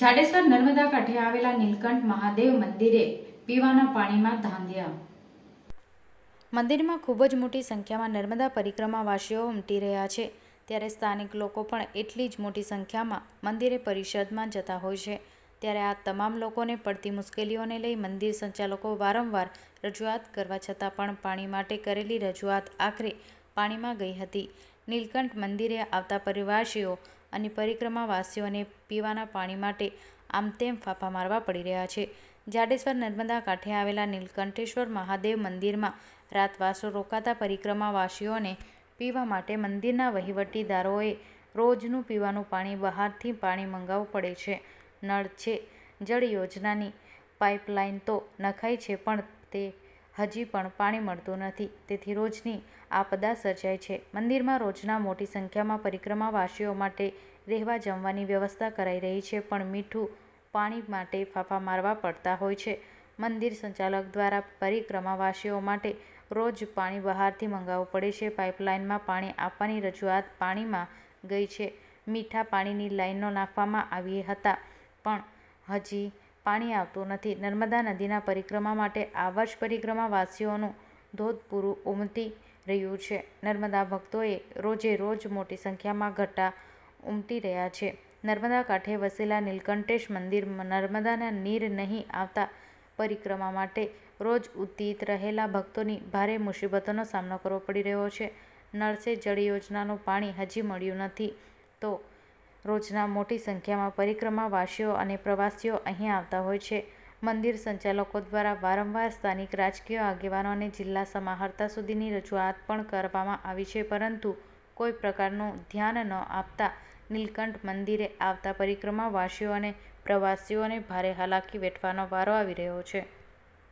જાડેશ્વર નર્મદા કાંઠે આવેલા નીલકંઠ મહાદેવ મંદિરે પીવાના પાણીમાં ધાંધ્યા. મંદિરમાં ખૂબ જ મોટી સંખ્યામાં નર્મદા પરિક્રમાવાસીઓ ઉમટી રહ્યા છે. ત્યારે સ્થાનિક લોકો પણ એટલી જ મોટી સંખ્યામાં મંદિરે પરિષદમાં જતા હોય છે. ત્યારે આ તમામ લોકોને પડતી મુશ્કેલીઓને લઈ મંદિર સંચાલકો વારંવાર રજૂઆત કરવા છતાં પણ પાણી માટે કરેલી રજૂઆત આખરે પાણીમાં ગઈ હતી. નીલકંઠ મંદિરે આવતા પરિવાસીઓ અને પરિક્રમાવાસીઓને પીવાના પાણી માટે આમ તેમ ફાંફા મારવા પડી રહ્યા છે. જાડેશ્વર નર્મદા કાંઠે આવેલા નીલકંઠેશ્વર મહાદેવ મંદિરમાં રાતવાસો રોકાતા પરિક્રમાવાસીઓને પીવા માટે મંદિરના વહીવટીદારોએ રોજનું પીવાનું પાણી બહારથી પાણી મંગાવવું પડે છે. નળ છે. જળ યોજનાની પાઇપલાઇન તો નખાઈ છે, પણ તે હજી પણ પાણી મળતું નથી. તેથી રોજની આપદા સર્જાય છે. મંદિરમાં રોજના મોટી સંખ્યામાં પરિક્રમાવાસીઓ માટે રહેવા જમવાની વ્યવસ્થા કરાઈ રહી છે, પણ મીઠું પાણી માટે ફાંફા મારવા પડતા હોય છે. મંદિર સંચાલક દ્વારા પરિક્રમાવાસીઓ માટે રોજ પાણી બહારથી મંગાવવું પડે છે. પાઇપલાઇનમાં પાણી આપવાની રજૂઆત પાણીમાં ગઈ છે. મીઠા પાણીની લાઈનો નાખવામાં આવી હતા, પણ હજી પાણી આવતું નથી. નર્મદા નદીના પરિક્રમા માટે આ વર્ષ પરિક્રમાવાસીઓનું ધોધ પૂરું ઉમટી રહ્યું છે. નર્મદા ભક્તોએ રોજે રોજ મોટી સંખ્યામાં ઘટા ઉમટી રહ્યા છે. નર્મદા કાંઠે વસેલા નીલકંઠેશ મંદિર નર્મદાના નીર નહીં આવતા પરિક્રમા માટે રોજ ઉદ્ધીત રહેલા ભક્તોની ભારે મુસીબતોનો સામનો કરવો પડી રહ્યો છે. નળ સે જળ યોજનાનું પાણી હજી મળ્યું નથી તો રોજના મોટી સંખ્યામાં પરિક્રમાવાસીઓ અને પ્રવાસીઓ અહીં આવતા હોય છે. મંદિર સંચાલકો દ્વારા વારંવાર સ્થાનિક રાજકીય આગેવાનો અને જિલ્લા સમાહર્તા સુધીની રજૂઆત પણ કરવામાં આવી છે, પરંતુ કોઈ પ્રકારનું ધ્યાન ન આપતા નીલકંઠ મંદિરે આવતા પરિક્રમાવાસીઓ અને પ્રવાસીઓને ભારે હાલાકી વેઠવાનો વારો આવી રહ્યો છે.